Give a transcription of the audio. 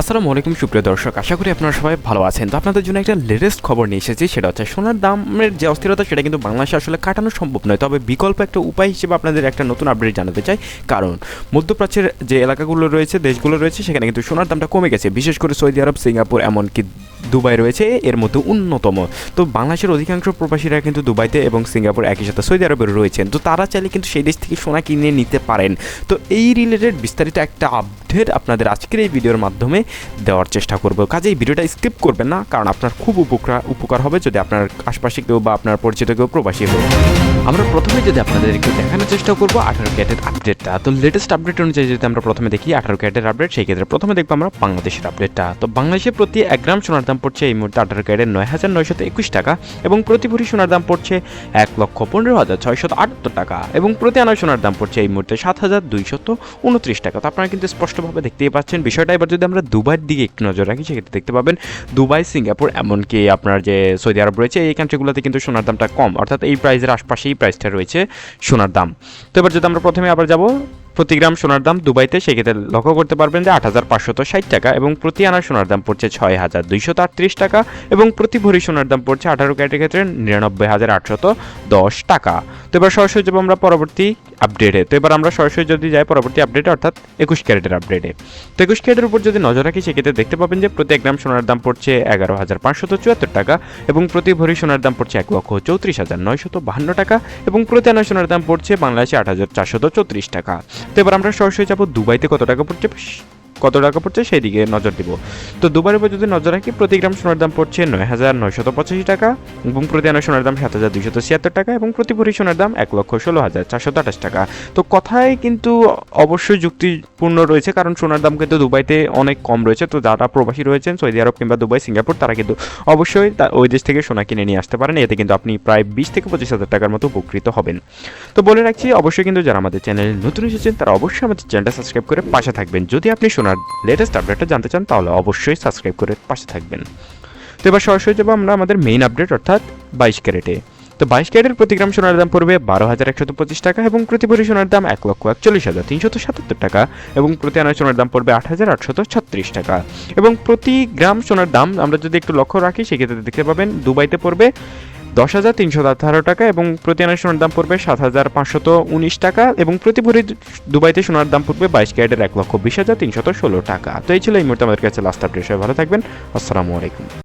আসসালামু আলাইকুম, সুপ্রিয় দর্শক, আশা করি আপনারা সবাই ভালো আছেন। তো আপনাদের জন্য একটা লেটেস্ট খবর নিয়ে এসেছি, সেটা হচ্ছে সোনার দামের যে অস্থিরতা, সেটা কিন্তু বাংলাদেশে আসলে কাটানো সম্ভব নয়। তবে বিকল্প একটা উপায় হিসেবে আপনাদের একটা নতুন আপডেট জানাতে চাই। কারণ মধ্যপ্রাচ্যের যে এলাকাগুলো রয়েছে, দেশগুলো রয়েছে, সেখানে কিন্তু সোনার দামটা কমে গেছে। বিশেষ করে সৌদি আরব, সিঙ্গাপুর, এমনকি দুবাই রয়েছে, এর মধ্যে অন্যতম। তো বাংলাদেশের অধিকাংশ প্রবাসীরা কিন্তু দুবাইতে এবং সিঙ্গাপুর একই সাথে সৌদি আরবে রয়েছেন। তো তারা চাইলে কিন্তু সেই দেশ থেকে সোনা কিনে নিতে পারেন। তো এই রিলেটেড বিস্তারিত একটা আপডেট আপনাদের আজকের এই ভিডিওর মাধ্যমে দেওয়ার চেষ্টা করব। কাজে এই ভিডিওটা স্কিপ করবেন না, কারণ আপনার খুব উপকার উপকার হবে যদি আপনার আশপাশে কেউ বা আপনার পরিচিত কেউ প্রবাসী হয় আমরা প্রথমে যদি আপনাদের একটু দেখানোর চেষ্টা করব আঠারো ক্যাটের আপডেটটা তো লেটেস্ট আপডেট অনুযায়ী যদি আমরা প্রথমে দেখি আঠারো ক্যাটের আপডেট সেই ক্ষেত্রে প্রথমে দেখব আমরা বাংলাদেশের আপডেটটা তো বাংলাদেশে প্রতি এক গ্রাম সোনার দাম পড়ছে এই মুহূর্তে আঠারো ক্যারের নয় হাজার নয়শত একুশ টাকা এবং প্রতি ভরি সোনার দাম পড়ছে এক লক্ষ পনেরো হাজার ছয়শত আটাত্তর টাকা এবং প্রতি আনা সোনার দাম পড়ছে এই মুহূর্তে সাত হাজার দুইশত উনত্রিশ টাকা। তো আপনারা কিন্তু স্পষ্টভাবে দেখতেই পাচ্ছেন। বিষয়টা এবার যদি আমরা দুবাইয়ের দিকে একটু নজর রাখি, সেক্ষেত্রে দেখতে পাবেন দুবাই, সিঙ্গাপুর, এমনকি আপনার যে সৌদি আরব রয়েছে, এই কান্ট্রিগুলোতে কিন্তু সোনার দামটা কম। অর্থাৎ এই প্রাইসের আশপাশেই প্রাইসটা রয়েছে সোনার দাম। তো এবার যদি আমরা প্রথমে আবার যাব প্রতি গ্রাম সোনার দাম দুবাইতে, সেক্ষেত্রে লক্ষ্য করতে পারবেন যে আট হাজার পাঁচশত ষাট টাকা এবং প্রতি আনা সোনার দাম পড়ছে ছয় হাজার দুইশত আটত্রিশ টাকা এবং প্রতি ভরি সোনার দাম পড়ছে আঠারো ক্যারেটের ক্ষেত্রে নিরানব্বই হাজার আটশত দশ টাকা। তো এবার সরাসরি যাব আমরা পরবর্তী আপডেটে। তো এবার আমরা সরাসরি যদি যাই পরবর্তী আপডেটে, অর্থাৎ একুশ ক্যারেটের আপডেটে। তো একুশ ক্যারেটের উপর যদি নজর রাখি, সেক্ষেত্রে দেখতে পাবেন যে প্রতি এক গ্রাম সোনার দাম পড়ছে এগারো হাজার পাঁচশত চুয়াত্তর টাকা এবং প্রতি ভরি সোনার দাম পড়ছে এক লক্ষ চৌত্রিশ হাজার নয়শত বাহান্ন টাকা এবং প্রতি আনা সোনার দাম পড়ছে বাংলাদেশে আট হাজার চারশত চৌত্রিশ টাকা। তো এবার আমরা সরাসরি যাব দুবাইতে। কত টাকা পড়ছে কত টাকা পড়ছে সেই দিকে নজর দিব। তো দুবারের উপর যদি নজর রাখি, প্রতি গ্রাম সোনার দাম পড়ছে নয় হাজার নয়শত পঁচাশি টাকা এবং প্রতি আনা সোনার দাম সাত হাজার দুইশত ছিয়াত্তর টাকা এবং প্রতি ভরি সোনার দাম এক লক্ষ ষোলো হাজার চারশত আঠাশ টাকা। তো কথায় কিন্তু অবশ্যই যুক্তিপূর্ণ রয়েছে, কারণ সোনার দাম কিন্তু দুবাইতে অনেক কম রয়েছে। তো যারা প্রবাসী রয়েছেন, সৌদি আরব কিংবা দুবাই, সিঙ্গাপুর, তারা কিন্তু অবশ্যই ওই দেশ থেকে সোনা কিনে নিয়ে আসতে পারেন। এতে কিন্তু আপনি প্রায় বিশ থেকে পঁচিশ হাজার টাকার মতো উপকৃত হবেন। তো বলে রাখছি, অবশ্যই কিন্তু যারা আমাদের চ্যানেলে নতুন এসেছেন, তারা অবশ্যই আমাদের চ্যানেলটা সাবস্ক্রাইব করে পাশে থাকবেন। যদি আপনি সোনার লেটেস্ট আপডেটটা জানতে চান, তাহলে অবশ্যই সাবস্ক্রাইব করে পাশে থাকবেন। তো এবার সরাসরি যাব আমরা আমাদের মেইন আপডেট অর্থাৎ বাইশ ক্যারেটে। তো বাইশ ক্যারেটের প্রতি গ্রাম সোনার দাম পড়বে বারো হাজার একশত পঁচিশ টাকা এবং প্রতি ভরি সোনার দাম এক লক্ষ একচল্লিশ হাজার তিনশত সাতাত্তর টাকা এবং প্রতি আনা সোনার দাম পড়বে আট হাজার আটশত ছত্রিশ টাকা। এবং প্রতি গ্রাম সোনার দাম আমরা যদি একটু লক্ষ্য রাখি, সেক্ষেত্রে দেখতে পাবেন দুবাইতে পড়বে দশ হাজার তিনশো আঠারো টাকা এবং প্রতি আনা সোনার দাম পড়বে সাত হাজার পাঁচশত উনিশ টাকা এবং প্রতি ভরি দুবাইতে সোনার দাম পড়বে বাইশ ক্যারেটের এক লক্ষ বিশ হাজার তিনশত ষোলো টাকা। তো এই ছিল এই মুহূর্তে আমাদের কাছে লাস্ট আপডেট সবাই ভালো থাকবেন। আসসালামু আলাইকুম।